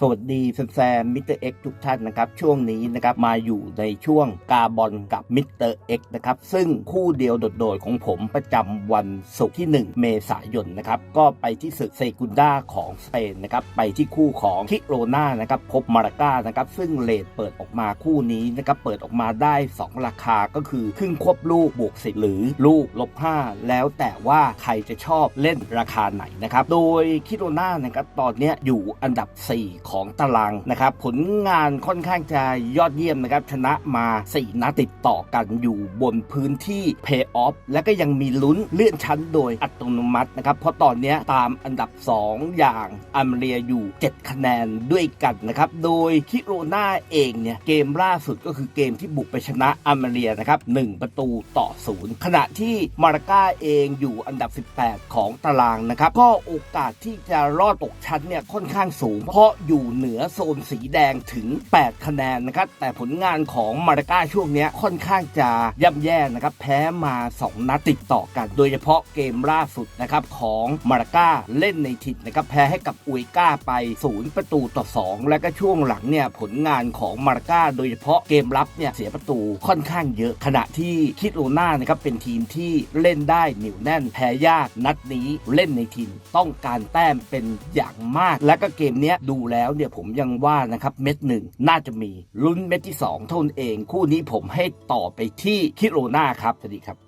สวัสดีแฟนๆมิสเตอร์เอ็กทุกท่านนะครับช่วงนี้นะครับมาอยู่ในช่วงกาบอลกับมิสเตอร์เอ็กนะครับซึ่งคู่เดียวโดดๆของผมประจำวันศุกร์ที่ 1 เมษายนนะครับก็ไปที่ศึกเซกุนดาของสเปนนะครับไปที่คู่ของคิโรนานะครับพบมาราก้านะครับซึ่งเลทเปิดออกมาคู่นี้นะครับเปิดออกมาได้ 2 ราคาก็คือครึ่งควบลูกบวกสิหรือลูกลบ5แล้วแต่ว่าใครจะชอบเล่นราคาไหนนะครับโดยคิโรนานะครับตอนนี้อยู่อันดับ 4 ของตารางนะครับผลงานค่อนข้างจะยอดเยี่ยมนะครับชนะมา 4นัดติดต่อกันอยู่บนพื้นที่เพย์ออฟและก็ยังมีลุ้นเลื่อนชั้นโดยอัตโนมัตินะครับเพราะตอนนี้ตามอันดับ 2 อย่างอัมเรียอยู่ 7 คะแนนด้วยกันนะครับโดยคิโรนาเองเนี่ยเกมล่าสุดก็คือเกมที่บุกไปชนะอัมเรียนะครับ1ประตูต่อศูนย์ขณะที่มาราก้าเองอยู่อันดับ 18 ของตารางนะครับก็โอกาสที่จะรอดตกชั้นเนี่ยค่อนข้างสูง เพราะอยู่เหนือโซนสีแดงถึง 8 คะแนนนะครับ แต่ผลงานของมาราก้าช่วงนี้ค่อนข้างจะย่ำแย่นะครับ แพ้มา 2 นัดติดต่อกัน โดยเฉพาะเกมล่าสุดนะครับของมาราก้าเล่นในถิ่นนะครับ แพ้ให้กับอุยก้าไป 0 ประตูต่อ 2 แล้วก็ช่วงหลังเนี่ยผลงานของมาราก้าโดยเฉพาะเกมรับเนี่ยเสียประตูค่อนข้างเยอะ ขณะที่คิดโรน่านะครับเป็นทีมที่เล่นได้เหนียวแน่นแพ้ยากนัดนี้เล่นในถิ่นต้องการแต้มเป็นอย่างมาก และก็เกมนี้ดูแล้วแล้วเนี่ยผมยังว่านะครับเม็ดหนึ่งน่าจะมีลุ้นเม็ดที่ 2 เท่านั้นเอง คู่นี้ผมให้ต่อไปที่คิโรนาครับสวัสดีครับ